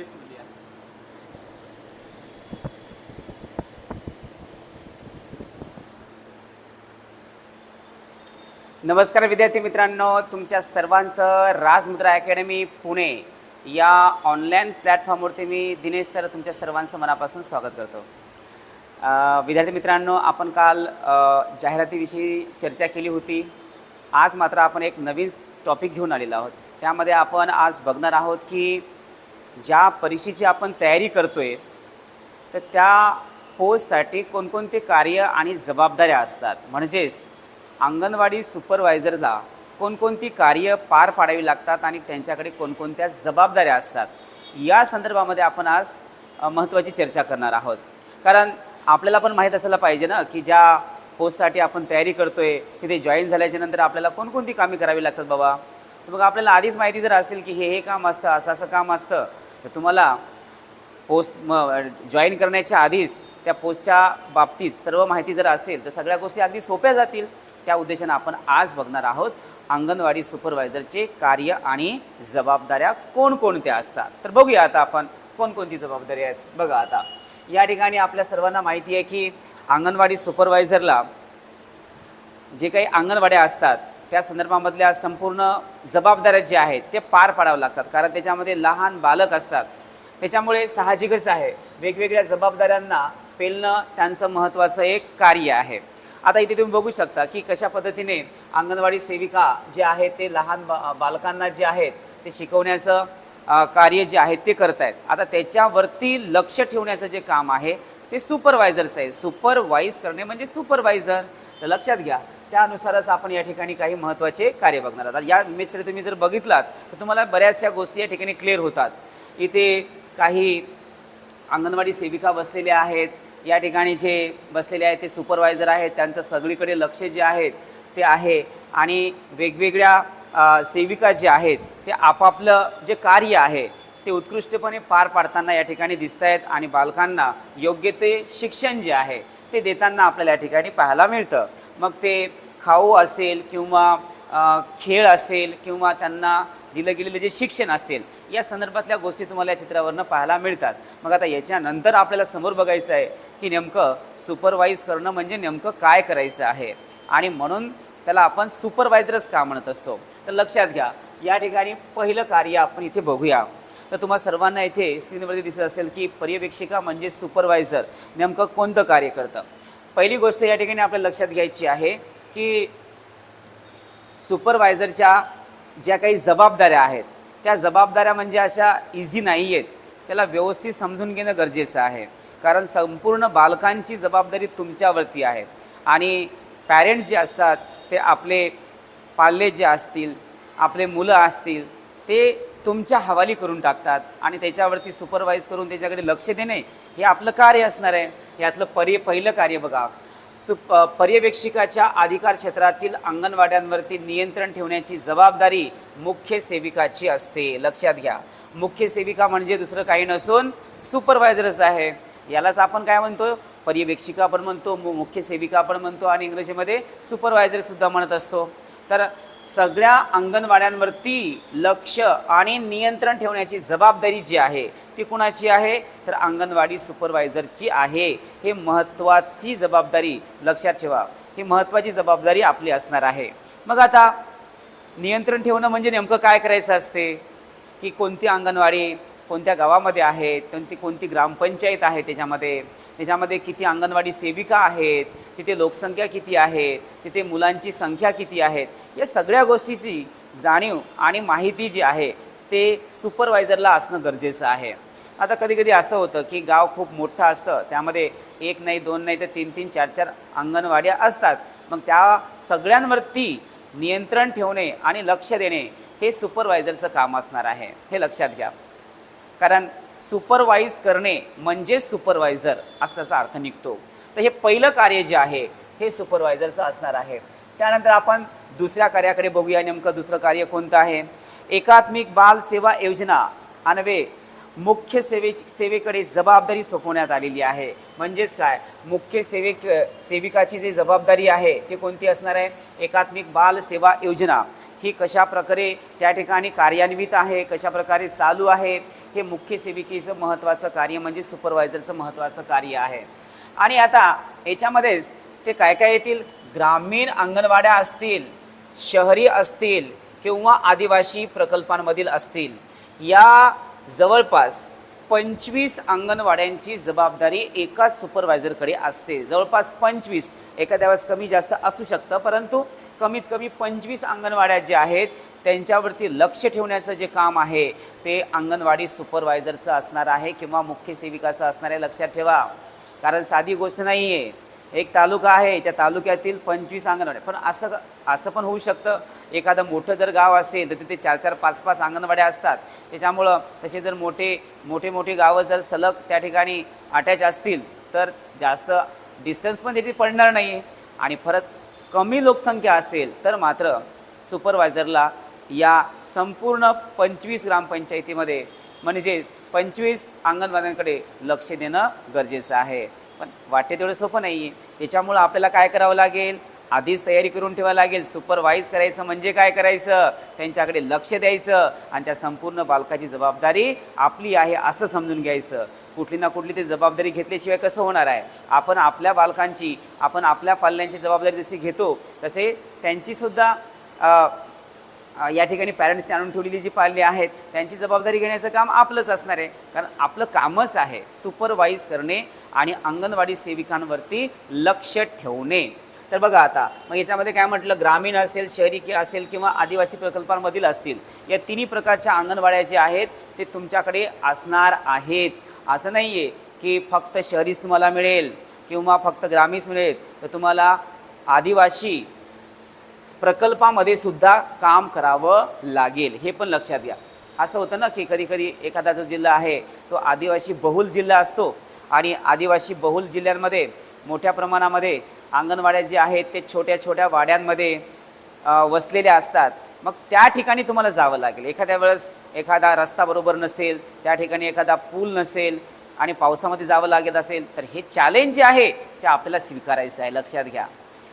बेसमध्ये आहे. नमस्कार विद्यार्थी मित्रांनो तुमच्या सर्वांचं राजमुद्रा अकॅडमी पुणे या ऑनलाईन प्लॅटफॉर्मवरती मी दिनेश सर तुमच्या सर्वांचं मनापासून स्वागत करतो. विद्यार्थी मित्रांनो आपण काल जाहिरातीविषयी चर्चा केली होती. आज मात्र आपण एक नवीन टॉपिक घेऊन आलेलो आहोत. त्यामध्ये आपण आज बघणार आहोत की ज्या परीक्षेची आपण तयारी करतोय तर त्या पोस्टसाठी कोणकोणते कार्य आणि जबाबदाऱ्या असतात? म्हणजेच अंगणवाडी सुपरवायझरला कोणकोणती कार्य पार पाडावी लागतात आणि त्यांच्याकडे कोणकोणत्या जबाबदाऱ्या असतात? या संदर्भामध्ये आपण आज महत्त्वाची चर्चा करणार आहोत. कारण आपल्याला पण माहीत असायला पाहिजे ना की ज्या पोस्टसाठी आपण तयारी करतोय तिथे जॉईन झाल्याच्यानंतर आपल्याला कोणकोणती कामे करावी लागतात बाबा? तर मग आपल्याला आधीच माहिती जर असेल की हे हे काम असतं असं असं काम असतं तर तुम्हाला पोस्ट म जॉईन करण्याच्या आधीच त्या पोस्टच्या बाबतीत सर्व माहिती जर असेल तर सगळ्या गोष्टी अगदी सोप्या जातील. त्या उद्देशानं आपण आज बघणार आहोत अंगणवाडी सुपरवायझरचे कार्य आणि जबाबदाऱ्या कोणकोणत्या असतात. तर बघूया आता आपण कोणकोणती जबाबदारी आहेत. बघा आता या ठिकाणी आपल्या सर्वांना माहिती आहे की अंगणवाडी सुपरवायझरला जे काही अंगणवाड्या असतात त्या संदर्भामधल्या संपूर्ण जबाबदाऱ्या ज्या आहेत ते पार पाडावं लागतात. कारण त्याच्यामध्ये लहान बालक असतात. त्याच्यामुळे साहजिकच आहे. वेगवेगळ्या जबाबदाऱ्यांना पेलणं त्यांचं महत्त्वाचं एक कार्य आहे. आता इथे तुम्ही बघू शकता की कशा पद्धतीने अंगणवाडी सेविका जे आहेत ते लहान बा बालकांना जे आहेत ते शिकवण्याचं कार्य जे आहे ते करत आहेत आता त्याच्यावरती लक्ष ठेवण्याचं जे काम आहे ते सुपरवायझरचं आहे सुपरवाईज करणे म्हणजे सुपरवायझर. तर लक्षात घ्या त्यानुसारच आपण या ठिकाणी काही महत्त्वाचे कार्य बघणार आहात. या इमेजकडे तुम्ही जर बघितलात तर तुम्हाला बऱ्याचशा गोष्टी या ठिकाणी क्लिअर होतात. इथे काही अंगणवाडी सेविका बसलेल्या आहेत. या ठिकाणी जे बसलेले आहेत ते सुपरवायझर आहेत. त्यांचं सगळीकडे लक्ष जे आहेत ते आहे. आणि वेगवेगळ्या सेविका जे आहेत ते आपापलं जे कार्य आहे ते उत्कृष्टपणे पार पाडताना या ठिकाणी दिसत आहेत आणि बालकांना योग्य ते शिक्षण जे आहे ते देताना आपल्याला या ठिकाणी पाहायला मिळतं. मग ते खाऊ असेल किंवा खेळ असेल किंवा त्यांना दिलं गेलेलं जे शिक्षण असेल या संदर्भातल्या गोष्टी तुम्हाला या चित्रावरनं पाहायला मिळतात. मग आता याच्यानंतर आपल्याला समोर बघायचं आहे की नेमकं सुपरवाईज करणं म्हणजे नेमकं काय करायचं आहे? आणि म्हणून त्याला आपण सुपरवायझरच का म्हणत असतो? तर लक्षात घ्या या ठिकाणी पहिलं कार्य आपण इथे बघूया. तर तुम्हा सर्वांना इथे स्क्रीनवरती दिसत असेल की पर्यवेक्षिका म्हणजे सुपरवायझर नेमकं कोणतं कार्य करतं? पहिली गोष्ट या ठिकाणी आपल्या लक्षात घ्यायची आहे की सुपरवायझरच्या ज्या काही जबाबदाऱ्या आहेत त्या जबाबदाऱ्या म्हणजे अशा इझी नाही आहेत त्याला व्यवस्थित समजून घेणं गरजेचं आहे. कारण संपूर्ण बालकांची जबाबदारी तुमच्यावरती आहे. आणि पॅरेंट्स जे असतात ते आपले पाल्ले जे असतील आपले मुलं असतील ते तुमच्या हवाली करून टाकतात आणि त्याच्यावरती सुपरवाईज करून त्याच्याकडे लक्ष देणे हे आपलं कार्य असणार आहे. यातलं पर्य पहिलं कार्य बघा. सु पर्यवेक्षिकाच्या अधिकार क्षेत्रातील अंगणवाड्यांवरती नियंत्रण ठेवण्याची जबाबदारी मुख्य सेविकाची असते. लक्षात घ्या. मुख्य सेविका म्हणजे दुसरं काही नसून सुपरवायझरच आहे. यालाच आपण काय म्हणतो? पर्यवेक्षिका पण म्हणतो मु- मुख्य सेविका पण म्हणतो आणि इंग्रजीमध्ये सुपरवायझरसुद्धा म्हणत असतो. तर सगळ्या अंगणवाड्यांवरती लक्ष आणि नियंत्रण ठेवण्याची जबाबदारी जी आहे ती कुणाची आहे? तर अंगणवाडी सुपरवायझरची आहे. हे महत्त्वाची जबाबदारी लक्षात ठेवा. ही महत्त्वाची जबाबदारी आपली असणार आहे. मग आता नियंत्रण ठेवणं म्हणजे नेमकं काय करायचं असते? की कोणती अंगणवाडी कोणत्या गावामध्ये आहे? कोणती कोणती ग्रामपंचायत आहे त्याच्यामध्ये? त्याच्यामध्ये किती अंगणवाडी सेविका आहेत तिथे लोकसंख्या किती आहे तिथे मुलांची संख्या किती आहेत या सगळ्या गोष्टीची जाणीव आणि माहिती जी आहे ते सुपरवायझरला असणं गरजेचं आहे. आता कधी कधी असं होतं की गाव खूप मोठं असतं त्यामध्ये एक नाही दोन नाही तर तीन तीन चार चार अंगणवाड्या असतात. मग त्या सगळ्यांवरती नियंत्रण ठेवणे आणि लक्ष देणे हे सुपरवायझरचं काम असणार आहे. हे लक्षात घ्या. कारण सुपरवाईज करणे म्हणजेच सुपरवायझर असं त्याचा अर्थ निघतो. तर हे पहिलं कार्य जे आहे हे सुपरवायझरचं असणार आहे. त्यानंतर आपण दुसऱ्या कार्याकडे बघूया नेमकं दुसरं कार्य कोणतं आहे? एकात्मिक बाल सेवा योजना. अन्वे मुख्य सेवे सेवेकडे जबाबदारी सोपवण्यात आलेली आहे. म्हणजेच काय? मुख्य सेवेक सेविकाची जी जबाबदारी आहे ती कोणती असणार आहे? एकात्मिक बाल सेवा योजना. ही कशा प्रकारे त्या ठिकाणी कार्यान्वित आहे कशा प्रकारे चालू आहे हे मुख्य सेविकेचं महत्त्वाचं कार्य म्हणजे सुपरवायझरचं महत्त्वाचं कार्य आहे. आणि आता याच्यामध्येच ते काय काय येतील? ग्रामीण अंगणवाड्या असतील शहरी असतील किंवा आदिवासी प्रकल्पांमधील असतील. या जवळपास पंचवीस अंगणवाड्यांची जबाबदारी एकाच सुपरवायझरकडे असते. जवळपास पंचवीस एखाद्या वेळेस कमी जास्त असू शकतं परंतु कमीत कमी पंचवीस अंगणवाड्या ज्या आहेत त्यांच्यावरती लक्ष ठेवण्याचं जे काम आहे ते अंगणवाडी सुपरवायझरचं असणार आहे किंवा मुख्य सेविकाचं असणार आहे लक्षात ठेवा. कारण साधी गोष्ट नाही आहे एक तालुका आहे त्या तालुक्यातील पंचवीस अंगणवाड्या. पण असं असं पण होऊ शकतं. एखादं मोठं जर गाव असेल तर तिथे चार चार पाच पाच अंगणवाड्या असतात. त्याच्यामुळं तसे जर मोठे मोठे मोठे गावं जर सलग त्या ठिकाणी अटॅच असतील तर जास्त डिस्टन्स पण तिथे पडणार नाही आणि परत कमी लोकसंख्या असेल तर मात्र सुपरवायझरला या संपूर्ण पंचवीस ग्रामपंचायतीमध्ये म्हणजेच पंचवीस अंगणवाड्यांकडे लक्ष देणं गरजेचं आहे. पण वाटते तेवढं सोपं नाही आहे त्याच्यामुळं आपल्याला काय करावं लागेल? आधीच तयारी करून ठेवावं लागेल. सुपरवाईज करायचं म्हणजे काय करायचं? त्यांच्याकडे लक्ष द्यायचं आणि त्या संपूर्ण बालकाची जबाबदारी आपली आहे असं समजून घ्यायचं. कुठली ना कुठली ती जबाबदारी घेतल्याशिवाय कसं होणार आहे? आपण आपल्या बालकांची आपण आपल्या पाल्यांची जबाबदारी जशी घेतो तसे त्यांचीसुद्धा या ठिकाणी पॅरेंट्सने आणून ठेवलेली जी पाल्य आहेत त्यांची जबाबदारी घेण्याचं काम आपलंच असणार आहे. कारण आपलं कामच आहे सुपरवाईज करणे आणि अंगणवाडी सेविकांवरती लक्ष ठेवणे. तर बघा आता मग याच्यामध्ये काय म्हटलं? ग्रामीण असेल शहरी कि असेल किंवा आदिवासी प्रकल्पांमधील असतील या तिन्ही प्रकारच्या अंगणवाड्या जे आहेत ते तुमच्याकडे असणार आहेत. असं नाही आहे की फक्त शहरीच तुम्हाला मिळेल किंवा फक्त ग्रामीच मिळेल तर तुम्हाला आदिवासी प्रकल्पामध्ये सुद्धा काम करावं लागेल. हे पण लक्षात घ्या. असं होतं ना की कधी कधी एखादा जो जिल्हा आहे तो आदिवासी बहुल जिल्हा असतो आणि आदिवासी बहुल जिल्ह्यांमध्ये मोठ्या प्रमाणामध्ये अंगणवाड्या जे आहेत ते छोट्या छोट्या वाड्यांमध्ये वसलेल्या असतात. मग त्या ठिकाणी तुम्हाला जावं लागेल. एखाद्या वेळेस एखादा रस्ता बरोबर नसेल त्या ठिकाणी एखादा पूल नसेल आणि पावसामध्ये जावं लागत असेल तर हे चॅलेंज जे आहे ते आपल्याला स्वीकारायचं आहे. लक्षात घ्या.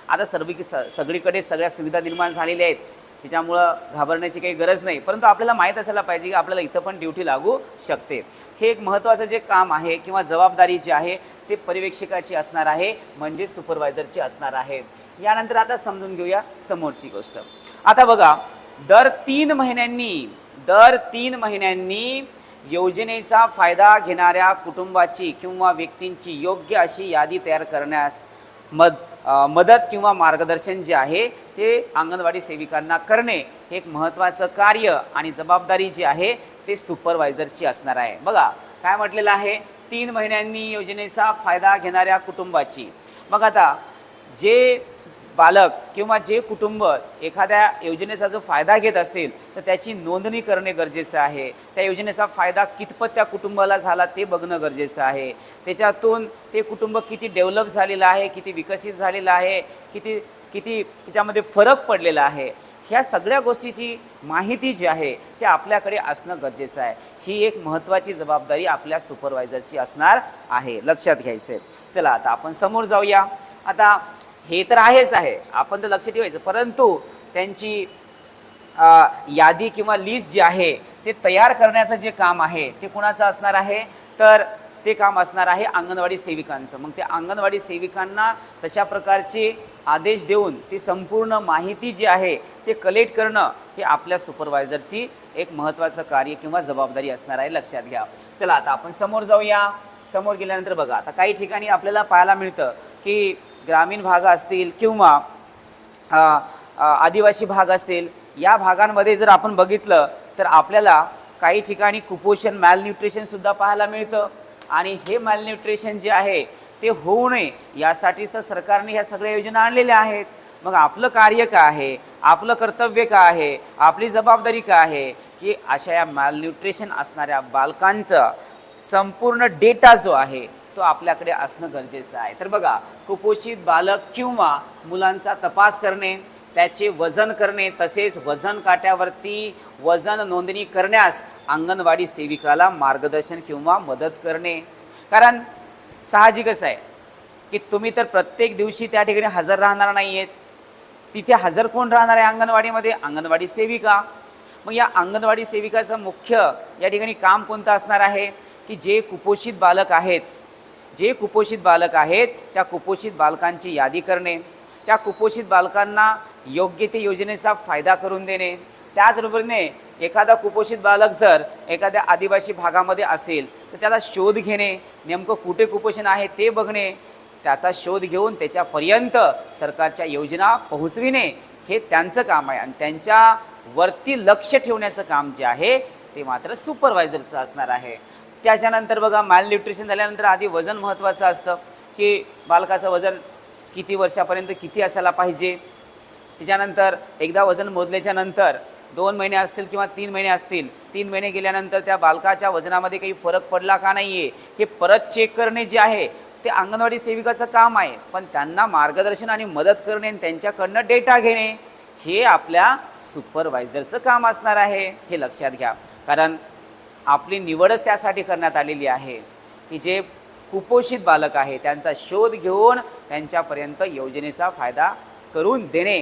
आता सर्व स सगळीकडे सगळ्या सुविधा निर्माण झालेल्या आहेत. त्याच्यामुळं घाबरण्याची काही गरज नाही. परंतु आपल्याला माहीत असायला पाहिजे की आपल्याला इथं पण ड्युटी लागू शकते. हे एक महत्त्वाचं जे काम आहे किंवा जबाबदारी जी आहे ते पर्यवेक्षकाची असणार आहे म्हणजे सुपरवायझरची असणार आहे. यानंतर आता समजून घेऊया समोरची गोष्ट. आता बघा दर तीन महिन्यांनी दर तीन महिन्यांनी योजनेचा फायदा घेणाऱ्या कुटुंबाची किंवा व्यक्तींची योग्य अशी यादी तयार करण्यास मद मदत किंवा मार्गदर्शन जे आहे ते अंगणवाडी सेविकांना करणे हे एक महत्त्वाचं कार्य आणि जबाबदारी जी आहे ते सुपरवायझरची असणार आहे. बघा काय म्हटलेलं आहे? तीन महिन्यांनी योजनेचा फायदा घेणाऱ्या कुटुंबाची. मग आता जे बालक किंवा जे कुटुंब एखाद्या योजनेचा जो फायदा घेत असेल तर त्याची नोंदणी करणे गरजेचं आहे. त्या योजनेचा फायदा कितपत त्या कुटुंबाला झाला ते बघणं गरजेचं आहे. त्याच्यातून ते कुटुंब किती डेव्हलप झालेलं आहे किती विकसित झालेलं आहे किती किती त्याच्यामध्ये फरक पडलेला आहे. ह्या सगळ्या गोष्टीची माहिती जी आहे ते आपल्याकडे असणं गरजेचं आहे. ही एक महत्त्वाची जबाबदारी आपल्या सुपरवायझरची असणार आहे. लक्षात घ्यायचं आहे चला आता आपण समोर जाऊया. आता हे तर आहेच आहे. आपण तर लक्ष ठेवायचं. परंतु त्यांची यादी किंवा लिस्ट जी आहे ते तयार करण्याचं जे काम आहे ते कुणाचं असणार आहे? तर ते काम असणार आहे अंगणवाडी सेविकांचं. मग ते अंगणवाडी सेविकांना तशा प्रकारचे आदेश देऊन ती संपूर्ण माहिती जी आहे ते कलेक्ट करणं हे आपल्या सुपरवायझरची एक महत्त्वाचं कार्य किंवा जबाबदारी असणार आहे. लक्षात घ्या. चला आता आपण समोर जाऊया. समोर गेल्यानंतर बघा आता काही ठिकाणी आपल्याला पाहायला मिळतं की ग्रामीण भाग असतील किंवा आदिवासी भाग असतील या भागांमध्ये जर आपण बघितलं तर आपल्याला काही ठिकाणी कुपोषण मॅलन्यूट्रिशनसुद्धा पाहायला मिळतं. आणि हे मॅलन्यूट्रिशन जे आहे ते होऊ नये. यासाठीच तर सरकारने ह्या सगळ्या योजना आणलेल्या आहेत. मग आपलं कार्य काय आहे? आपलं कर्तव्य काय आहे? आपली जबाबदारी काय आहे? की अशा या मॅलन्यूट्रिशन असणाऱ्या बालकांचं संपूर्ण डेटा जो आहे तो आपल्याकडे असणं गरजेचं आहे. तर बघा कुपोषित बालक किंवा मुलांचा तपास करणे त्याचे वजन करणे तसेच वजन काट्यावरती वजन नोंदणी करण्यास अंगणवाडी सेविकाला मार्गदर्शन किंवा मदत करणे. कारण साहजिकच आहे की तुम्ही तर प्रत्येक दिवशी त्या ठिकाणी हजर राहणार नाही आहेत तिथे हजर कोण राहणार आहे अंगणवाडीमध्ये? अंगणवाडी सेविका. मग या अंगणवाडी सेविकाचं मुख्य या ठिकाणी काम कोणतं असणार आहे? की जे कुपोषित बालक आहेत जे कुपोषित बालक आहेत त्या कुपोषित बालकांची यादी करणे त्या कुपोषित बालकांना योग्य ते योजनेचा फायदा करून देणे. त्याचबरोबरीने एखादा कुपोषित बालक जर एखाद्या आदिवासी भागामध्ये असेल तर त्याला शोध घेणे नेमकं कुठे कुपोषण आहे ते बघणे त्याचा शोध घेऊन त्याच्यापर्यंत सरकारच्या योजना पोहोचविणे हे त्यांचं काम आहे. आणि त्यांच्या वरती लक्ष ठेवण्याचं काम जे आहे ते मात्र सुपरवायझरचं असणार आहे. त्याच्यानंतर बघा मालन्यूट्रिशन झाल्यानंतर आधी वजन महत्त्वाचं असतं की बालकाचं वजन किती वर्षापर्यंत किती असायला पाहिजे. त्याच्यानंतर एकदा वजन मोजल्याच्या नंतर दोन महिने असतील किंवा तीन महिने असतील तीन महिने गेल्यानंतर त्या बालकाच्या वजनामध्ये काही फरक पडला का नाही आहे हे परत चेक करणे जे आहे ते अंगणवाडी सेविकाचं काम आहे. पण त्यांना मार्गदर्शन आणि मदत करणे आणि त्यांच्याकडनं डेटा घेणे हे आपल्या सुपरवायझरचं काम असणार आहे हे लक्षात घ्या. कारण आपली निवडच त्यासाठी करण्यात आलेली आहे की जे कुपोषित बालक आहे त्यांचा शोध घेऊन त्यांच्यापर्यंत योजनेचा फायदा करून देणे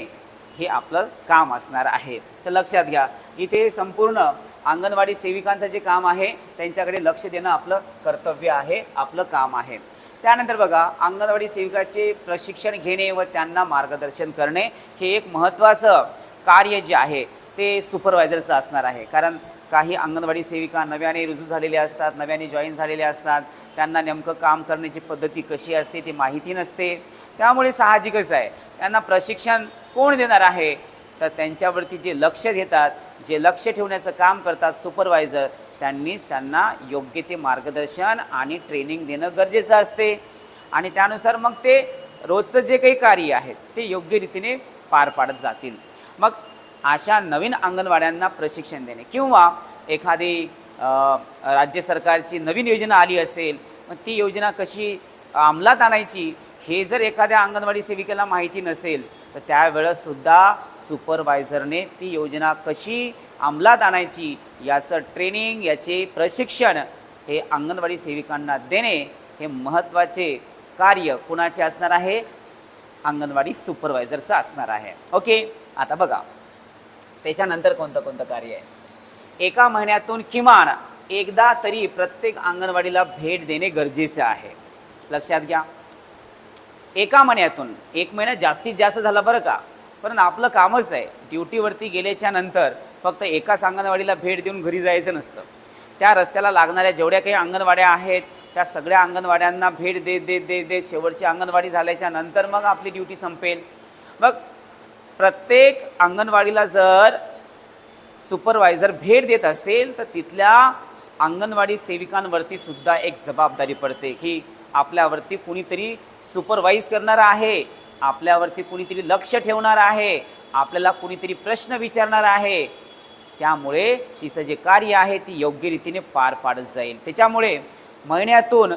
हे आपलं काम असणार आहे. तर लक्षात घ्या इथे संपूर्ण अंगणवाडी सेविकांचं जे काम आहे त्यांच्याकडे लक्ष देणं आपलं कर्तव्य आहे आपलं काम आहे. त्यानंतर बघा अंगणवाडी सेविकाचे प्रशिक्षण घेणे व त्यांना मार्गदर्शन करणे हे एक महत्त्वाचं कार्य जे आहे ते सुपरवायझरचं असणार आहे. कारण काही अंगणवाडी सेविका नव्याने रुजू झालेल्या असतात नव्याने जॉईन झालेल्या असतात. त्यांना नेमकं काम करण्याची पद्धती कशी असते ती माहिती नसते. त्यामुळे साहजिकच आहे. त्यांना प्रशिक्षण कोण देणार आहे? तर त्यांच्यावरती जे लक्ष घेतात जे लक्ष ठेवण्याचं काम करतात सुपरवायझर त्यांनीच त्यांना योग्य ते मार्गदर्शन आणि ट्रेनिंग देणं गरजेचं असते. आणि त्यानुसार मग ते रोजचं जे काही कार्य आहेत ते योग्य रीतीने पार पाडत जातील. मग अशा नवीन अंगणवाड्यांना प्रशिक्षण देणे. किंवा एखादी राज्य सरकारची नवीन योजना आली असेल मग ती योजना कशी अंमलात आणायची हे जर एखाद्या अंगणवाडी सेविकेला माहिती नसेल तर त्यावेळेससुद्धा सुपरवायझरने ती योजना कशी अंमलात आणायची याचं ट्रेनिंग याचे प्रशिक्षण हे अंगणवाडी सेविकांना देणे हे महत्त्वाचे कार्य कुणाचे असणार आहे? अंगणवाडी सुपरवायझरचं असणार आहे. ओके आता बघा. त्याच्यानंतर कोणतं कोणतं कार्य आहे? एका महिन्यातून किमान एकदा तरी प्रत्येक अंगणवाडीला भेट देणे गरजेचे आहे. लक्षात घ्या. एका महिन्यातून एक महिना जास्तीत जास्त झाला बरं का? पण आपलं कामच आहे. ड्युटीवरती गेल्याच्यानंतर फक्त एकाच अंगणवाडीला भेट देऊन घरी जायचं नसतं. त्या रस्त्याला लागणाऱ्या जेवढ्या काही अंगणवाड्या आहेत त्या सगळ्या अंगणवाड्यांना भेट देत देत देत देत शेवटची अंगणवाडी झाल्याच्यानंतर मग आपली ड्युटी संपेल. मग प्रत्येक अंगणवाडीला जर सुपरवायझर भेट देत असेल तर तिथल्या अंगणवाडी सेविकांवरती सुद्धा एक जबाबदारी पडते की आपल्यावरती कुणीतरी सुपरवाईज करणार आहे आपल्यावरती कुणीतरी लक्ष ठेवणार आहे आपल्याला कुणीतरी प्रश्न विचारणार आहे. त्यामुळे तिचं जे कार्य आहे ती योग्य रीतीने पार पाडत जाईल. त्याच्यामुळे महिन्यातून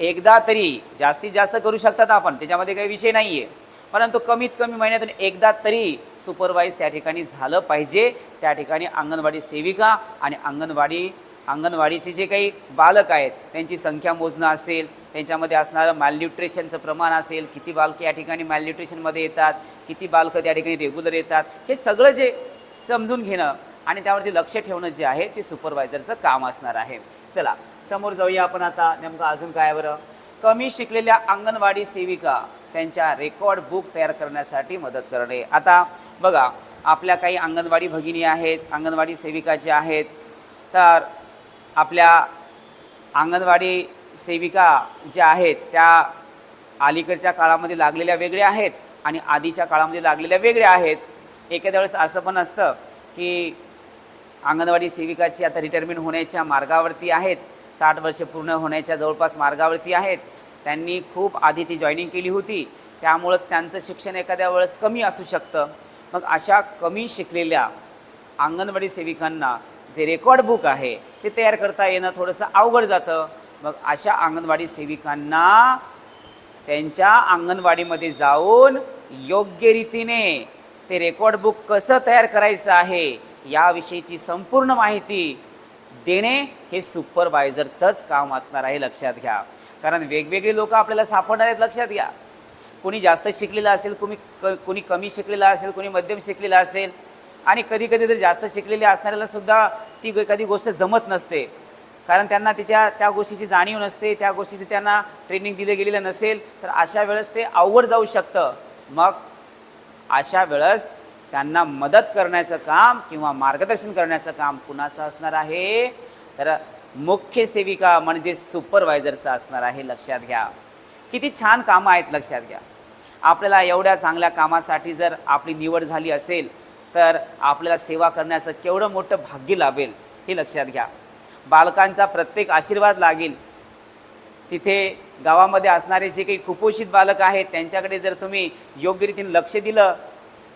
एकदा तरी जास्तीत जास्त करू शकतात आपण त्याच्यामध्ये काही विषय नाही आहे परंतु कमीत कमी महिन्यातून एकदा तरी सुपरवाईज त्या ठिकाणी झालं पाहिजे. त्या ठिकाणी अंगणवाडी सेविका आणि अंगणवाडी अंगणवाडीचे जे काही बालक आहेत त्यांची संख्या मोजणं असेल त्यांच्यामध्ये असणारं मालन्यूट्रिशनचं प्रमाण असेल किती बालकं या ठिकाणी मालन्यूट्रिशनमध्ये येतात किती बालकं त्या ठिकाणी रेग्युलर येतात हे सगळं जे समजून घेणं आणि त्यावरती लक्ष ठेवणं जे आहे ते सुपरवायझरचं काम असणार आहे. चला समोर जाऊया आपण आता नेमकं अजून काय बरं? कमी शिकलेल्या अंगणवाडी सेविका त्यांच्या रेकॉर्ड बुक तयार करण्यासाठी मदत करणे. आता बघा आपल्या काही अंगणवाडी भगिनी आहेत अंगणवाडी सेविका ज्या आहेत तर आपल्या अंगणवाडी सेविका ज्या आहेत त्या अलीकडच्या काळामध्ये लागलेल्या वेगळ्या आहेत आणि आधीच्या काळामध्ये लागलेल्या वेगळ्या आहेत. एखाद्या वेळेस असं पण असतं की अंगणवाडी सेविकाची आता रिटायरमेंट होण्याच्या मार्गावरती आहेत साठ वर्ष पूर्ण होण्याच्या जवळपास मार्गावरती आहेत. त्यांनी खूप आधी ती जॉईनिंग केली होती. त्यामुळं त्यांचं शिक्षण एखाद्या वेळेस कमी असू शकतं. मग अशा कमी शिकलेल्या अंगणवाडी सेविकांना जे रेकॉर्ड बुक आहे ते तयार करता येणं थोडंसं अवघड जातं. मग अशा अंगणवाडी सेविकांना त्यांच्या अंगणवाडीमध्ये जाऊन योग्य रीतीने ते रेकॉर्ड बुक कसं तयार करायचं आहे याविषयीची संपूर्ण माहिती देणे हे सुपरवायझरचंच काम असणार आहे लक्षात घ्या. कारण वेगवेगळी लोकं आपल्याला सापडणार आहेत लक्षात घ्या. कोणी जास्त शिकलेलं असेल कोणी क कोणी कमी शिकलेलं असेल कोणी मध्यम शिकलेलं असेल आणि कधी कधी तर जास्त शिकलेले असणाऱ्याला सुद्धा ती एखादी गोष्ट जमत नसते. कारण त्यांना तिच्या त्या गोष्टीची जाणीव नसते त्या गोष्टीची त्यांना ट्रेनिंग दिलं गेलेलं नसेल तर अशा वेळेस ते अवघड जाऊ शकतं. मग अशा वेळेस त्यांना मदत करण्याचं काम किंवा मार्गदर्शन करण्याचं काम कुणाचं असणार आहे? तर मुख्य सेविका म्हणजे सुपरवायझरचं असणार आहे लक्षात घ्या. किती छान कामं आहेत लक्षात घ्या. आपल्याला एवढ्या चांगल्या कामासाठी जर आपली निवड झाली असेल तर आपल्याला सेवा करण्याचं केवढं मोठं भाग्य लाभेल हे लक्षात घ्या. बालकांचा प्रत्येक आशीर्वाद लागेल. तिथे गावामध्ये असणारे जे काही कुपोषित बालक आहेत त्यांच्याकडे जर तुम्ही योग्य रीतीने लक्ष दिलं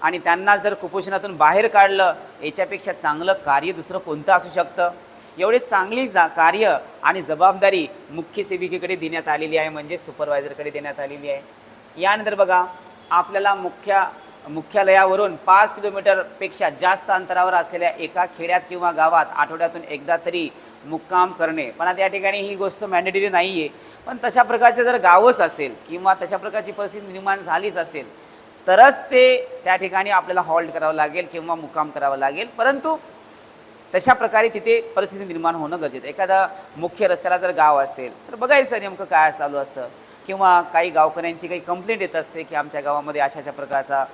आणि त्यांना जर कुपोषणातून बाहेर काढलं याच्यापेक्षा चांगलं कार्य दुसरं कोणतं असू शकतं? एवढे चांगली जा कार्य आणि जबाबदारी मुख्य सेविकेकडे देण्यात आलेली आहे म्हणजे सुपरवायझरकडे देण्यात आलेली आहे. यानंतर बघा आपल्याला मुख्य मुख्यालयावरून पाच किलोमीटरपेक्षा जास्त अंतरावर असलेल्या एका खेड्यात किंवा गावात आठवड्यातून एकदा तरी मुक्काम करणे. पण आता या ठिकाणी ही गोष्ट मॅन्डेटरी नाही आहे पण तशा प्रकारचे जर गावच असेल किंवा तशा प्रकारची परिस्थिती निर्माण झालीच असेल तरच ते त्या ठिकाणी आपल्याला हॉल्ट करावं लागेल किंवा मुक्काम करावं लागेल. परंतु तशा प्रकारे तिथे परिस्थिती निर्माण होणं गरजेचं एखादा मुख्य रस्त्याला जर गाव असेल तर बघायचं नेमकं काय चालू असतं. किंवा काही गावकऱ्यांची काही कंप्लेंट येत असते की आमच्या गावामध्ये अशा अशा प्रकारचा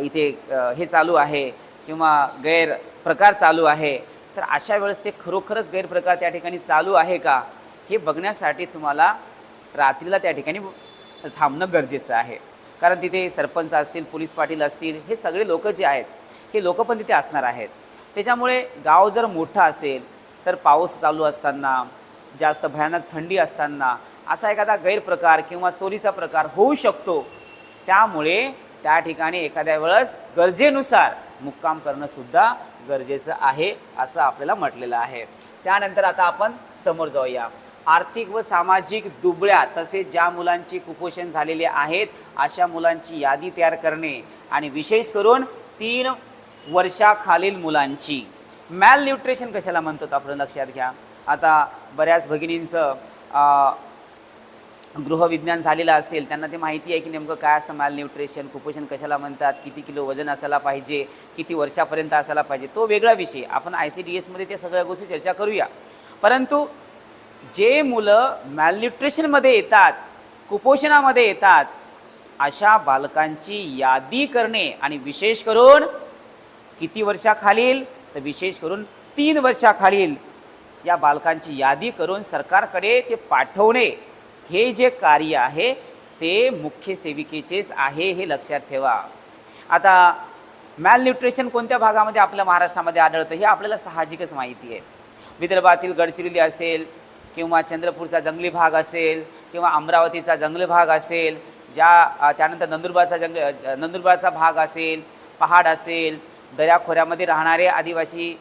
इथे हे चालू आहे किंवा गैर प्रकार चालू आहे तर अशा वेळेस ते खरोखरच गैरप्रकार त्या ठिकाणी चालू आहे का हे बघण्यासाठी तुम्हाला रात्रीला त्या ठिकाणी थांबणं गरजेचं आहे. कारण तिथे सरपंच असतील पोलीस पाटील असतील हे सगळे लोक जे आहेत हे लोक पण तिथे असणार आहेत. त्याच्यामुळे गाव जर मोठं असेल तर पाऊस चालू असताना जास्त भयानक थंडी असताना असा एखादा गैरप्रकार किंवा चोरीचा प्रकार होऊ शकतो. त्यामुळे त्या ठिकाणी एखाद्या वेळेस गरजेनुसार मुक्काम करणंसुद्धा गरजेचं आहे असं आपल्याला म्हटलेलं आहे. त्यानंतर आता आपण समोर जाऊया. आर्थिक व सामाजिक दुबळ्या तसेच ज्या मुलांची कुपोषण झालेले आहेत अशा मुलांची यादी तयार करणे आणि विशेष करून तीन वर्षाखालील मुलांची. मॅल न्यूट्रिशन कशाला म्हणतो आपण? लक्षात घ्या. आता बऱ्याच भगिनींचं गृहविज्ञान झालेलं असेल त्यांना ते माहिती आहे की नेमकं काय असतं माल न्यूट्रिशन कुपोषण कशाला म्हणतात किती किलो वजन असायला पाहिजे किती वर्षापर्यंत असायला पाहिजे तो वेगळा विषय. आपण आय सी डी एसमध्ये त्या सगळ्या गोष्टी चर्चा करूया. परंतु जे मुलं मॅलन्यूट्रिशनमध्ये येतात कुपोषणामध्ये येतात अशा बालकांची यादी करणे आणि विशेष करून किती वर्षाखालील? तर विशेष करून तीन वर्षाखालील. या बालकांची यादी करून सरकारकडे ते पाठवणे हे जे कार्य आहे ते मुख्य सेविकेचेच आहे हे लक्षात ठेवा. आता मॅल न्यूट्रिशन कोणत्या भागामध्ये आपल्या महाराष्ट्रामध्ये आढळतं हे आपल्याला साहजिकच माहिती आहे. विदर्भातील गडचिरोली असेल किंवा चंद्रपूरचा जंगली भाग असेल किंवा अमरावतीचा जंगली भाग असेल ज्या त्यानंतर नंदुरबारचा जंग नंदुरबारचा भाग असेल पहाड असेल दऱ्याखोऱ्यामध्ये राहणारे आदिवासी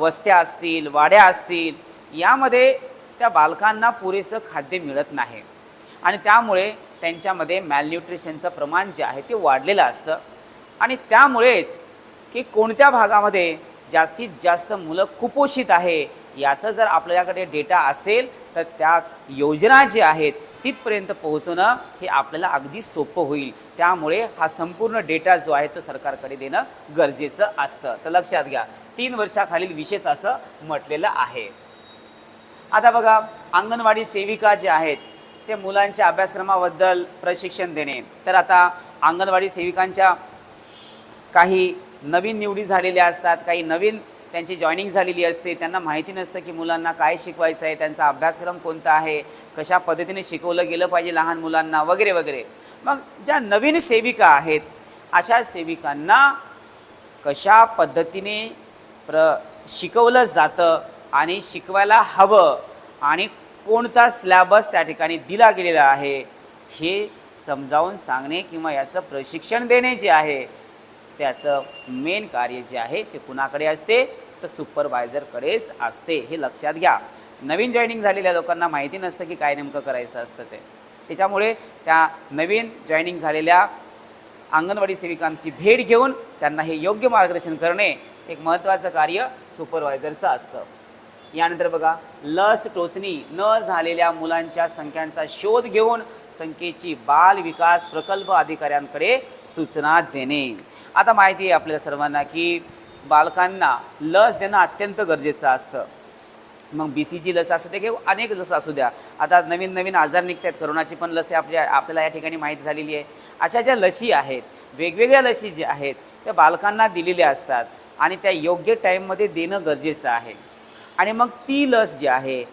वस्त्या असतील वाड्या असतील यामध्ये त्या बालकांना पुरेसं खाद्य मिळत नाही. आणि त्यामुळे त्यांच्यामध्ये मॅलन्यूट्रिशनचं प्रमाण जे आहे ते वाढलेलं असतं. आणि त्यामुळेच की कोणत्या भागामध्ये जास्तीत जास्त मुलं कुपोषित आहे याचं जर आपल्याकडे डेटा असेल तर त्या योजना जे आहेत तिथपर्यंत पोहोचणं हे आपल्याला अगदी सोपं होईल. त्यामुळे हा संपूर्ण डेटा जो आहे तो सरकारकडे देणं गरजेचं असतं. तर लक्षात घ्या तीन वर्षाखालील विशेष असं म्हटलेलं आहे. आता बघा अंगणवाडी सेविका जे आहेत ते मुलांच्या अभ्यासक्रमाबद्दल प्रशिक्षण देणे. तर आता अंगणवाडी सेविकांच्या काही नवीन निवडी झालेल्या असतात काही नवीन त्यांची जॉईनिंग झालेली असते. त्यांना माहिती नसतं की मुलांना काय शिकवायचं आहे त्यांचा अभ्यासक्रम कोणता आहे कशा पद्धतीने शिकवलं गेलं पाहिजे लहान मुलांना वगैरे वगैरे. मग ज्या नवीन सेविका आहेत अशा सेविकांना कशा पद्धतीने प्र शिकवलं जातं आणि शिकवायला हवं आणि कोणता स्लॅबस त्या ठिकाणी दिला गेलेला आहे हे समजावून सांगणे किंवा याचं प्रशिक्षण देणे जे आहे त्याचं मेन कार्य जे आहे ते कुणाकडे असते? तर सुपरवायझरकडेच असते हे लक्षात घ्या. नवीन जॉईनिंग झालेल्या लोकांना माहिती नसतं की काय नेमकं करायचं असतं ते. त्याच्यामुळे त्या नवीन जॉईनिंग झालेल्या अंगणवाडी सेविकांची भेट घेऊन त्यांना हे योग्य मार्गदर्शन करणे एक महत्त्वाचं कार्य सुपरवायझरचं असतं. यानंतर बघा लस टोचणी न झालेल्या मुलांच्या संख्यांचा शोध घेऊन संख्येची बाल विकास प्रकल्प अधिकाऱ्यांकडे सूचना देणे. आता माहिती आहे आपल्या सर्वांना की बालकांना लस देणं अत्यंत गरजेचं असतं. मग बी सी जी लस असू दे किंवा अनेक लस असू द्या. आता नवीन नवीन आजार निघत आहेत करोनाची पण लस आपल्या आपल्याला या ठिकाणी माहीत झालेली आहे. अशा ज्या लसी आहेत वेगवेगळ्या लसी ज्या आहेत त्या बालकांना दिलेल्या असतात आणि त्या योग्य टाईममध्ये देणं गरजेचं आहे. आणि मग ती लस जी आहे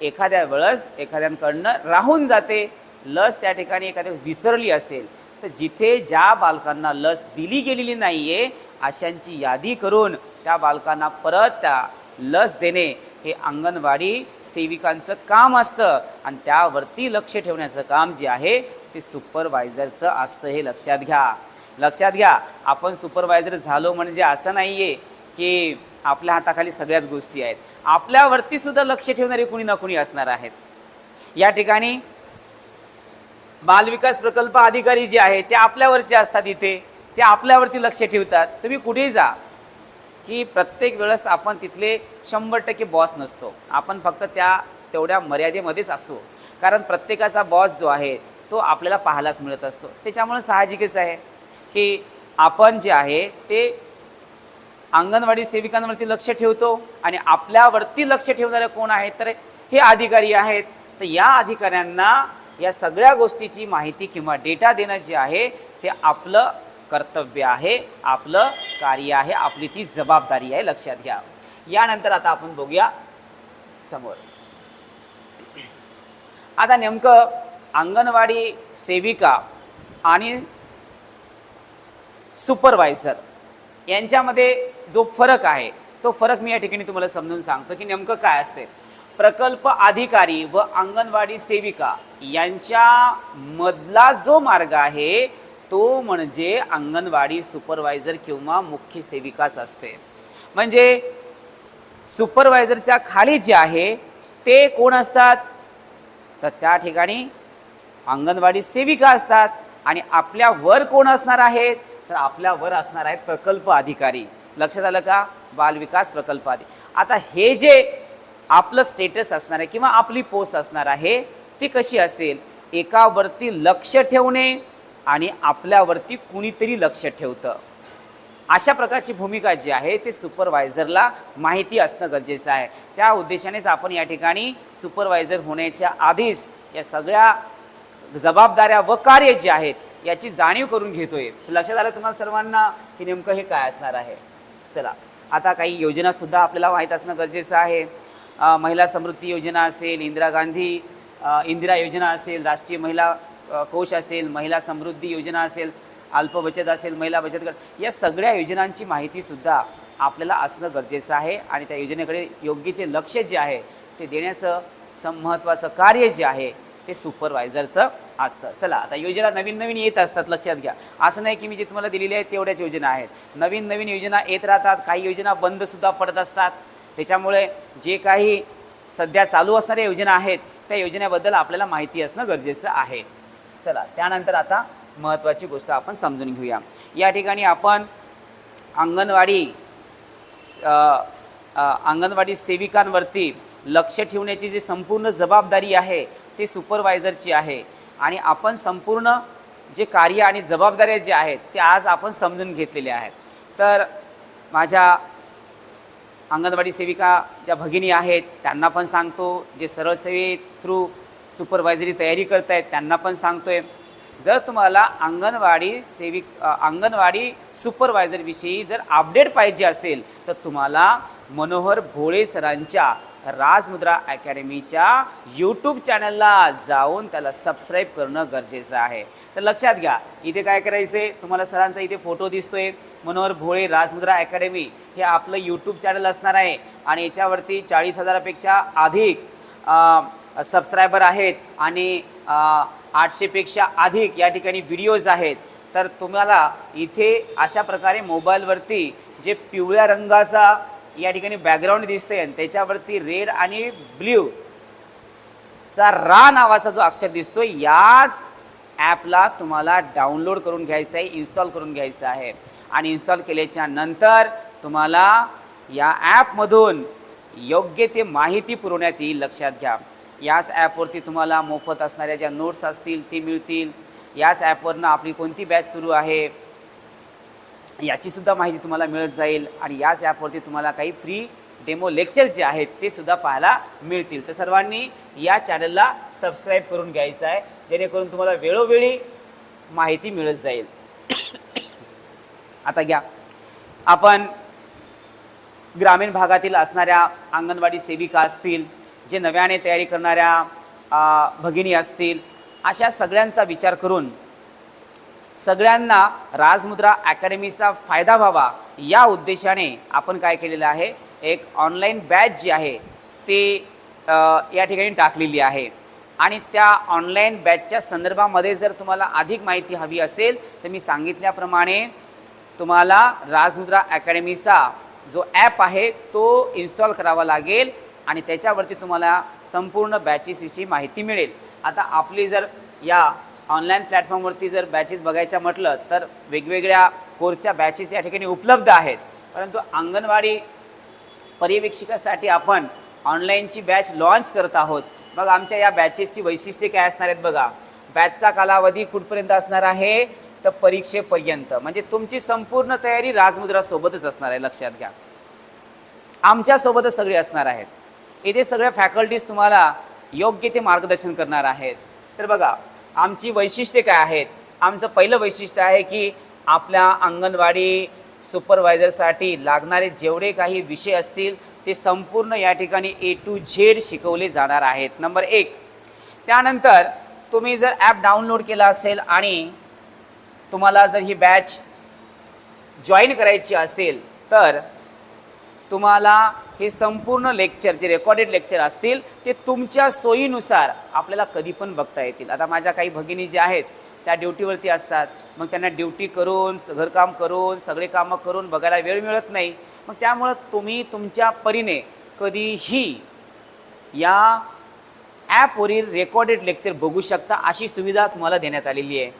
एखाद्या वेळेस एखाद्यांकडनं राहून जाते. लस त्या ठिकाणी एखाद्या विसरली असेल तर जिथे ज्या बालकांना लस दिली गेलेली नाही आहे अशांची यादी करून त्या बालकांना परत त्या लस देणे हे अंगणवाडी सेविकांचं काम असतं. आणि त्यावरती लक्ष ठेवण्याचं काम जे आहे ते सुपरवायझरचं असतं हे लक्षात घ्या. लक्षात घ्या आपण सुपरवायझर झालो म्हणजे असं नाही आहे की आपल्या हाताखाली सगळ्याच गोष्टी आहेत. आपल्यावरती सुद्धा लक्ष ठेवणारे कुणी ना कुणी असणार आहेत. या ठिकाणी बालविकास प्रकल्प अधिकारी जे आहे ते आपल्यावरचे असतात इथे. ते आपल्यावरती लक्ष ठेवतात. तुम्ही कुठेही जा की प्रत्येक वेळेस आपण तिथले शंभर टक्के बॉस नसतो. आपण फक्त त्या तेवढ्या मर्यादेमध्येच असतो. कारण प्रत्येकाचा बॉस जो आहे तो आपल्याला पाहायलाच मिळत असतो. त्याच्यामुळे साहजिकच आहे की आपण जे आहे ते अंगणवाडी सेविकांवरती लक्ष ठेवतो आणि आपल्यावरती लक्ष ठेवणारे कोण आहेत तर हे अधिकारी आहेत. तर या अधिकाऱ्यांना या सगळ्या गोष्टीची माहिती किंवा डेटा देणं जे आहे ते आपलं कर्तव्य आहे आपलं कार्य आहे आपली ती जबाबदारी आहे लक्षात घ्या. यानंतर आता आपण बघूया समोर. आता नेमकं अंगणवाडी सेविका आणि सुपरवायझर यांच्यामध्ये जो फरक आहे तो फरक मी या ठिकाणी तुम्हाला समजून सांगतो की नेमकं काय असते. प्रकल्प अधिकारी व अंगणवाडी सेविका यांच्या मधला जो मार्ग आहे तो म्हणजे अंगणवाडी सुपरवायझर किंवा मुख्य सेविकाच असते. म्हणजे सुपरवायझरच्या खाली जे आहे ते कोण असतात? तर त्या ठिकाणी अंगणवाडी सेविका असतात आणि आपल्या वर कोण असणार आहेत तर आपल्या वर असणार आहेत प्रकल्प अधिकारी. लक्षात आलं का? बालविकास प्रकल्प अधिकारी आता हे जे आपलं स्टेटस असणार आहे किंवा आपली पोस्ट असणार आहे ती कशी असेल एकावरती लक्ष ठेवणे आणि आपल्यावरती कुणीतरी लक्ष ठेवतं. अशा प्रकारची भूमिका जी आहे ते सुपरवायझरला माहिती असणं गरजेचं आहे. त्या उद्देशानेच आपण या ठिकाणी सुपरवायझर होण्याच्या आधीच या सगळ्या जबाबदाऱ्या व कार्य जे आहेत याची जाणीव करून घेतोय. लक्षात आलं तुम्हाला सर्वांना की नेमकं हे काय असणार आहे? चला आता काही योजनासुद्धा आपल्याला माहीत असणं गरजेचं आहे. महिला समृद्धी योजना असेल इंदिरा गांधी इंदिरा योजना असेल राष्ट्रीय महिला कोश असेल महिला समृद्धी योजना असेल अल्प बचत असेल महिला बचत गट या सगळ्या योजनांची माहितीसुद्धा आपल्याला असणं गरजेचं आहे आणि त्या योजनेकडे योग्य ते लक्ष जे आहे ते देण्याचं सम महत्त्वाचं कार्य जे आहे ते सुपरवायझरचं असतं. चला आता योजना नवीन नवीन येत असतात लक्षात घ्या. असं नाही की मी जे तुम्हाला दिलेली आहे तेवढ्याच योजना आहेत. नवीन नवीन योजना येत राहतात काही योजना बंदसुद्धा पडत असतात. त्याच्यामुळे जे काही सध्या चालू असणाऱ्या योजना आहेत त्या योजनेबद्दल आपल्याला माहिती असणं गरजेचं आहे. चला त्यानंतर आता महत्त्वाची गोष्ट आपण समजून घेऊया. या ठिकाणी आपण अंगणवाडी स- अंगणवाडी सेविकांवरती लक्ष ठेवण्याची जी संपूर्ण जबाबदारी आहे ती सुपरवायझरची आहे. आणि आपण संपूर्ण जे कार्य आणि जबाबदाऱ्या जे आहेत ते आज आपण समजून घेतलेले आहेत. तर माझ्या अंगणवाडी सेविका ज्या भगिनी आहेत त्यांना पण सांगतो. जे सरळ सेवे थ्रू सुपरवायझरी तयारी करत आहेत त्यांना पण सांगतो आहे जर तुम्हाला अंगणवाडी सेविक अंगणवाडी सुपरवायझरविषयी जर अपडेट पाहिजे असेल तर तुम्हाला मनोहर भोळे सरांच्या राजमुद्रा अकॅडमीच्या यूट्यूब चॅनलला जाऊन त्याला सबस्क्राईब करणं गरजेचं आहे. तर लक्षात घ्या इथे काय करायचे तुम्हाला सरांचा इथे फोटो दिसतोय. मनोहर भोळे राजमुद्रा अकॅडमी हे आपलं यूट्यूब चॅनल असणार आहे आणि याच्यावरती चाळीस हजारापेक्षा अधिक सबस्क्रायबर आहेत आणि आठशेपेक्षा अधिक या ठिकाणी व्हिडिओज आहेत. तर तुम्हाला इथे अशा प्रकारे मोबाईलवरती जे पिवळ्या रंगाचा या ठिकाणी बॅकग्राऊंड दिसते आणि त्याच्यावरती रेड आणि ब्ल्यू चा रा नावाचा जो अक्षर दिसतो याच ॲपला तुम्हाला डाउनलोड करून घ्यायचं आहे इन्स्टॉल करून घ्यायचं आहे. आणि इन्स्टॉल केल्याच्यानंतर तुम्हाला या ॲपमधून योग्य ते माहिती पुरवण्यात येईल लक्षात घ्या. याच ॲपवरती तुम्हाला मोफत असणाऱ्या ज्या नोट्स असतील ते मिळतील. याच ॲपवरनं आपली कोणती बॅच सुरू आहे याचीसुद्धा माहिती तुम्हाला मिळत जाईल आणि याच ॲपवरती तुम्हाला काही फ्री डेमो लेक्चर जे आहेत ते सुद्धा पाहायला मिळतील. तर सर्वांनी या चॅनलला सबस्क्राईब करून घ्यायचं आहे जेणेकरून तुम्हाला वेळोवेळी माहिती मिळत जाईल. आता घ्या. आपण ग्रामीण भागातील असणाऱ्या अंगणवाडी सेविका असतील जे नव्याने तयारी करणाऱ्या भगिनी असतील अशा सगळ्यांचा विचार करून सगळ्यांना राजमुद्रा अकॅडमीचा फायदा व्हावा या उद्देशाने आपण काय केलेलं आहे? एक ऑनलाईन बॅच जी आहे ते या ठिकाणी टाकलेली आहे. आणि त्या ऑनलाईन बॅचच्या संदर्भामध्ये जर तुम्हाला अधिक माहिती हवी असेल तर मी सांगितल्याप्रमाणे तुम्हाला राजमुद्रा अकॅडमीचा जो ॲप आहे तो इन्स्टॉल करावा लागेल आणि त्याच्यावरती तुम्हाला संपूर्ण बॅचेसविषयी माहिती मिळेल. आता आपली जर या ऑनलाईन प्लॅटफॉर्मवरती जर बॅचेस बघायच्या म्हटलं तर वेगवेगळ्या कोर्सच्या बॅचेस या ठिकाणी उपलब्ध आहेत. परंतु अंगणवाडी पर्यवेक्षिकासाठी आपण ऑनलाईनची बॅच लॉन्च करत आहोत. मग आमच्या या बॅचेसची वैशिष्ट्ये काय असणार आहेत बघा. बॅचचा कालावधी कुठपर्यंत असणार आहे? तर परीक्षेपर्यंत. म्हणजे तुमची संपूर्ण तयारी राजमुद्रासोबतच असणार आहे लक्षात घ्या. आमच्यासोबतच सगळे असणार आहेत. इथे सगळ्या फॅकल्टीज तुम्हाला योग्य ते मार्गदर्शन करणार आहेत. तर बघा आमची वैशिष्ट्ये काय आहेत? आमचं पहिलं वैशिष्ट्य आहे की आपल्या अंगणवाडी सुपरवायझरसाठी लागणारे जेवढे काही विषय असतील ते संपूर्ण या ठिकाणी ए टू झेड शिकवले जाणार आहेत. नंबर एक. त्यानंतर तुम्ही जर ॲप डाउनलोड केला असेल आणि तुम्हाला जर ही बॅच जॉईन करायची असेल तर तुम्हाला हे संपूर्ण लेक्चर जे रेकॉर्डेड लेक्चर असतील ते तुमच्या सोयीनुसार आपल्याला कधी पण बघता येतील. आता माझ्या काही भगिनी ज्या आहेत त्या ड्युटीवरती असतात. मग त्यांना ड्युटी करून घरकाम करून सगळे कामं करून बघायला वेळ मिळत नाही. मग त्यामुळं तुम्ही तुमच्या परीने कधीही या ॲपवरील रेकॉर्डेड लेक्चर बघू शकता अशी सुविधा तुम्हाला देण्यात आलेली आहे.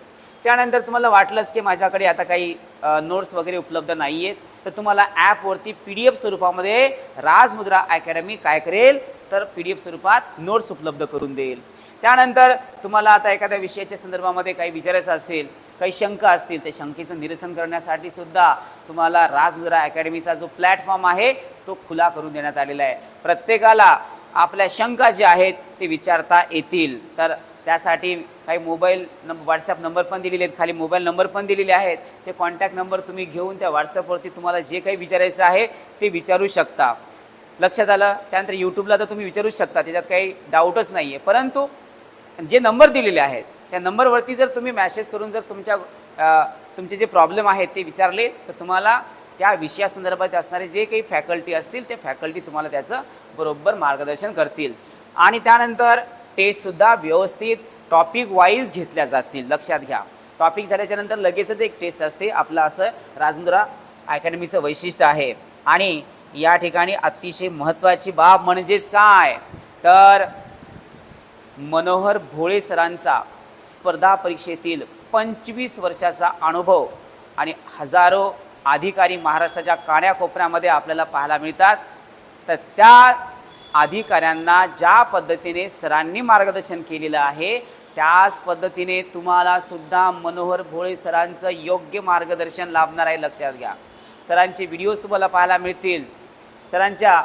त्यानंतर तुम्हाला वाटलंच की माझ्याकडे आता काही नोट्स वगैरे उपलब्ध नाही आहेत तर तुम्हाला ॲपवरती पी डी एफ स्वरूपामध्ये राजमुद्रा अकॅडमी काय करेल? तर पी डी एफ स्वरूपात नोट्स उपलब्ध करून देईल. त्यानंतर तुम्हाला आता एखाद्या विषयाच्या संदर्भामध्ये काही विचारायचं असेल काही शंका असतील त्या शंकेचं निरसन करण्यासाठी सुद्धा तुम्हाला राजमुद्रा अकॅडमीचा जो प्लॅटफॉर्म आहे तो खुला करून देण्यात आलेला आहे. प्रत्येकाला आपल्या शंका ज्या आहेत ते विचारता येतील. तर त्यासाठी काही मोबाईल नं व्हॉट्सॲप नंबर पण दिलेले आहेत. खाली मोबाईल नंबर पण दिलेले आहेत. ते कॉन्टॅक्ट नंबर तुम्ही घेऊन त्या व्हॉट्सअपवरती तुम्हाला जे काही विचारायचं आहे ते विचारू शकता. लक्षात आलं? त्यानंतर यूट्यूबला तर तुम्ही विचारूच शकता. त्याच्यात काही डाऊटच नाही आहे परंतु जे नंबर दिलेले आहेत त्या नंबरवरती जर तुम्ही मॅसेज करून जर तुमच्या तुमचे जे प्रॉब्लेम आहेत ते विचारले तर तुम्हाला त्या विषयासंदर्भात असणारे जे काही फॅकल्टी असतील ते फॅकल्टी तुम्हाला त्याचं बरोबर मार्गदर्शन करतील. आणि त्यानंतर टेस्टसुद्धा व्यवस्थित टॉपिक वाईज घेतल्या जातील. लक्षात घ्या. टॉपिक झाल्याच्यानंतर लगेचच एक टेस्ट असते. आपलं असं राजमुद्रा अकॅडमीचं वैशिष्ट्य आहे. आणि या ठिकाणी अतिशय महत्त्वाची बाब म्हणजेच काय? तर मनोहर भोळे सरांचा स्पर्धा परीक्षेतील पंचवीस वर्षाचा अनुभव आणि हजारो अधिकारी महाराष्ट्राच्या कान्याकोपऱ्यामध्ये आपल्याला पाहायला मिळतात. तर त्या अधिकाऱ्यांना ज्या पद्धतीने सरांनी मार्गदर्शन केलेलं आहे त्याच पद्धतीने तुम्हाला सुद्धा मनोहर भोळे सरांचं योग्य मार्गदर्शन लाभणार आहे लक्षात घ्या. सरांचे व्हिडिओज तुम्हाला पाहायला मिळतील. सरांच्या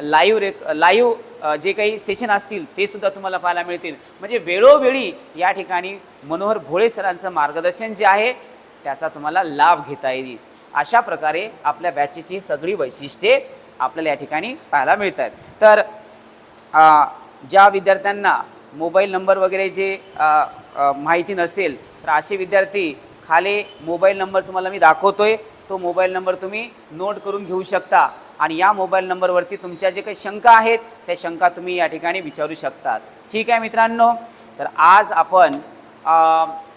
लाईव्ह रेक लाईव्ह जे काही सेशन असतील ते सुद्धा तुम्हाला पाहायला मिळतील. म्हणजे वेळोवेळी या ठिकाणी मनोहर भोळे सरांचं मार्गदर्शन जे आहे त्याचा तुम्हाला लाभ घेता येईल. अशा प्रकारे आपल्या बॅचेची सगळी वैशिष्ट्ये आपल्याला या ठिकाणी पाहायला मिळत आहेत तर ज्या विद्यार्थ्यांना मोबाईल नंबर वगैरे जे माहिती नसेल तर असे विद्यार्थी खाली मोबाईल नंबर तुम्हाला मी दाखवतो आहे तो मोबाईल नंबर तुम्ही नोट करून घेऊ शकता आणि या मोबाईल नंबरवरती तुमच्या जे काही शंका आहेत त्या शंका तुम्ही या ठिकाणी विचारू शकतात. ठीक आहे मित्रांनो? तर आज आपण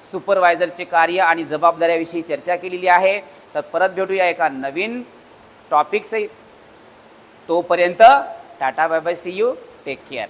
सुपरवायझरचे कार्य आणि जबाबदाऱ्याविषयी चर्चा केलेली आहे. तर परत भेटूया एका नवीन टॉपिकसहित तोपर्यंत tata bye bye see you take care